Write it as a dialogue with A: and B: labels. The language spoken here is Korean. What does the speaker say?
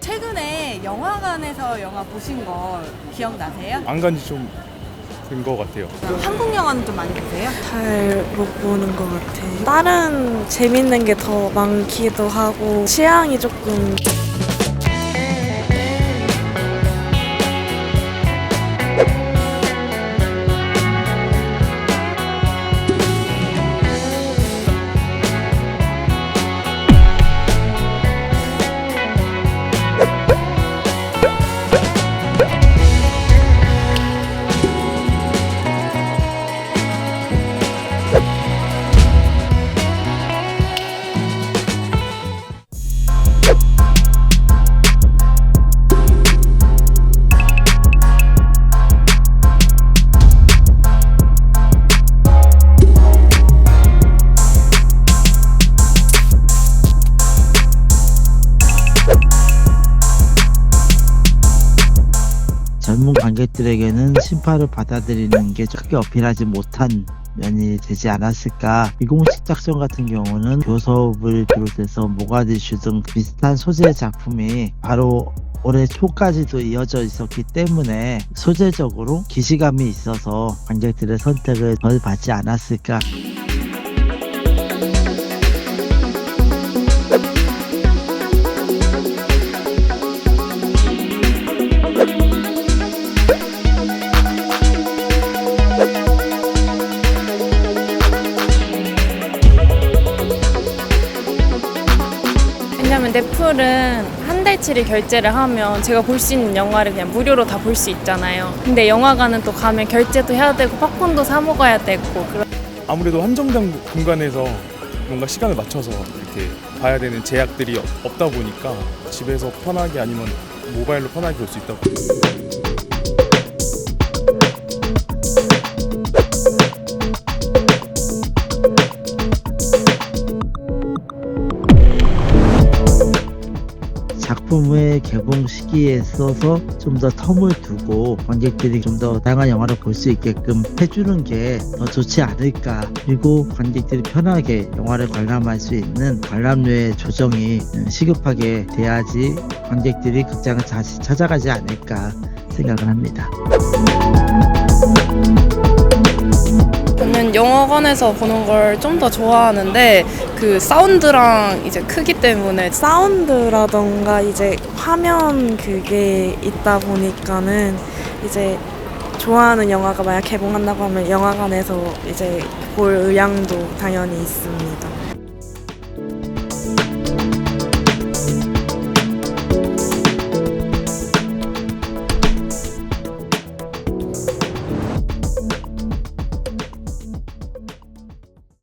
A: 최근에 영화관에서 영화 보신 거 기억나세요?
B: 안 간지 좀 된 것 같아요.
A: 한국 영화는 좀 많이 보세요?
C: 잘 못 보는 것 같아. 다른 재밌는 게 더 많기도 하고 취향이 조금
D: 젊은 관객들에게는 심파를 받아들이는 게 크게 어필하지 못한 면이 되지 않았을까. 비공식 작전 같은 경우는 교섭을 비롯해서 모가디슈 등 비슷한 소재의 작품이 바로 올해 초까지도 이어져 있었기 때문에 소재적으로 기시감이 있어서 관객들의 선택을 덜 받지 않았을까.
E: 넷플은 한 달치를 결제를 하면 제가 볼 수 있는 영화를 그냥 무료로 다 볼 수 있잖아요. 근데 영화관은 또 가면 결제도 해야 되고 팝콘도 사 먹어야 되고 그런
B: 아무래도 한정된 공간에서 뭔가 시간을 맞춰서 이렇게 봐야 되는 제약들이 없- 없다 보니까 집에서 편하게 아니면 모바일로 편하게 볼 수 있다고.
D: 작품의 개봉 시기에 있어서 좀 더 텀을 두고 관객들이 좀 더 다양한 영화를 볼 수 있게끔 해주는 게 더 좋지 않을까. 그리고 관객들이 편하게 영화를 관람할 수 있는 관람료의 조정이 시급하게 돼야지 관객들이 극장을 다시 찾아가지 않을까 생각을 합니다.
E: 저는 영화관에서 보는 걸 좀 더 좋아하는데 그 사운드랑 이제 크기 때문에
C: 사운드라던가 이제 화면 그게 있다 보니까는 이제 좋아하는 영화가 만약 개봉한다고 하면 영화관에서 이제 볼 의향도 당연히 있습니다.